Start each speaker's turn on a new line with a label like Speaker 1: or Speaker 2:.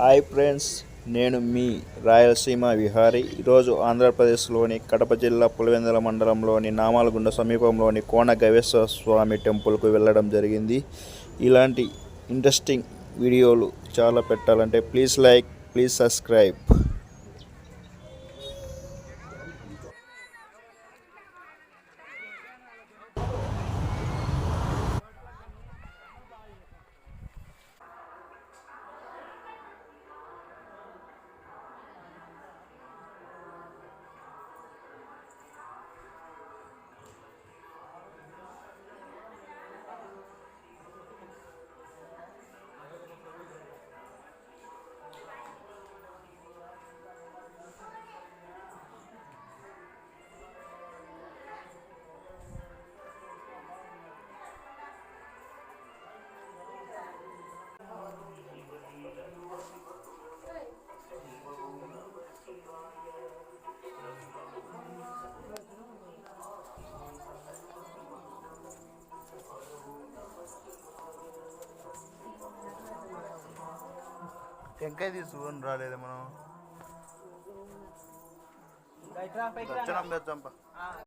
Speaker 1: Hi friends నేను మీ రాయలసీమ విహారీ. ఈరోజు ఆంధ్రప్రదేశ్లోని కడప జిల్లా పులివెందుల మండలంలోని నామాలగుండ సమీపంలోని కోన గవేశ్వర స్వామి టెంపుల్కు వెళ్ళడం జరిగింది. ఇలాంటి ఇంట్రెస్టింగ్ వీడియోలు చాలా పెట్టాలంటే ప్లీజ్ లైక్ ప్లీజ్ సబ్స్క్రైబ్ టెంకాయ తీసుకొని రాలేదు మనం. పెద్దాంపా